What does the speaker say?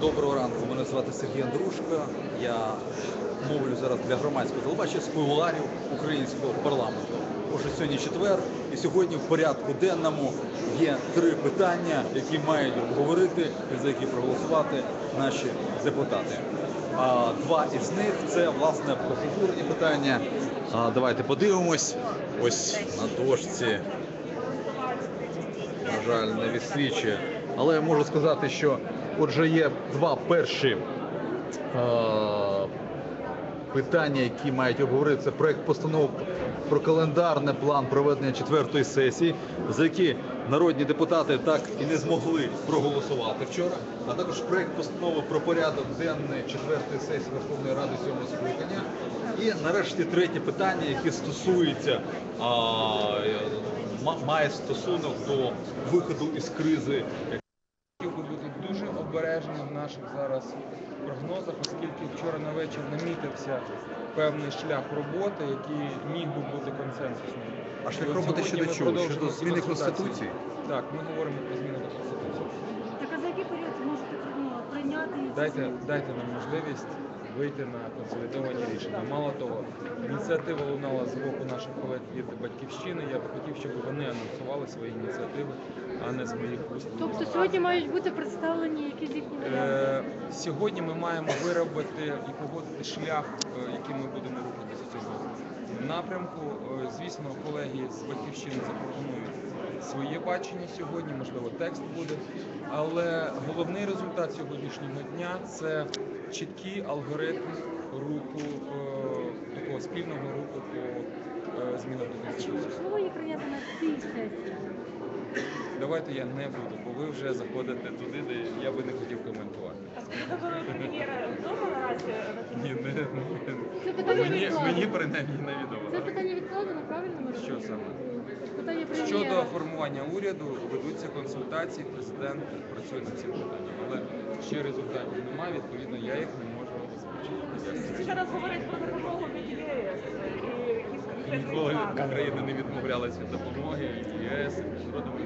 Доброго ранку, мене звати Сергій Андрушко. Я мовлю зараз для громадського телебачення з кулуарів українського парламенту. Отже, сьогодні четвер, і сьогодні в порядку денному є три питання, які мають обговорити і за які проголосувати наші депутати. Два із них це власне процедурні питання. Давайте подивимось. Ось на дошці на жаль, не відсвічує. Але я можу сказати, що отже є два перші е, питання, які мають обговорити. Це проект постанови про календарний план проведення четвертої сесії, за які народні депутати так і не змогли проголосувати вчора. А також проект постанови про порядок денний четвертої сесії Верховної Ради сьомого скликання. І нарешті третє питання, яке стосується а, ма- має стосунок до виходу із кризи. Бути дуже обережні в наших зараз прогнозах, оскільки вчора на вечір намітився певний шлях роботи, який міг би бути консенсусним. А шлях роботи щодо чого? Щодо зміни. Конституції? Так, ми говоримо про зміни до Конституції. Так а за який період ви можете ну, прийняти Дайте, дайте нам можливість вийти на консолідовані рішення. Мало того, ініціатива лунала з боку наших колег від батьківщини. Я б хотів, щоб вони анонсували свої ініціативи, а не з моїх уст. Тобто сьогодні мають бути представлені якісь їхні варіанти? Е, Сьогодні ми маємо виробити і погодити шлях, е, яким ми будемо рухатися в напрямку. Е, Звісно, колеги з батьківщини запропонують своє бачення сьогодні, можливо, текст буде. Але головний результат сьогоднішнього дня це чіткий алгоритм руху е, такого спільного руху по е, змінам до конституції. її сесії? Давайте я не буду, бо ви вже заходите туди, де я би не хотів коментувати. Вибори прем'єра вдома наразі Ні, не, Це питання мені, відкладено. мені принаймні невідомо. Це питання відкладено, правильно ми Що саме? Щодо формування уряду ведуться консультації, президент працює над цим питанням, але ще результатів немає, відповідно, я їх не можу озвучити. Ще раз говорять про допомогу від ЄС і Ніколи Україна не відмовлялася від допомоги ЄС, і міжнародному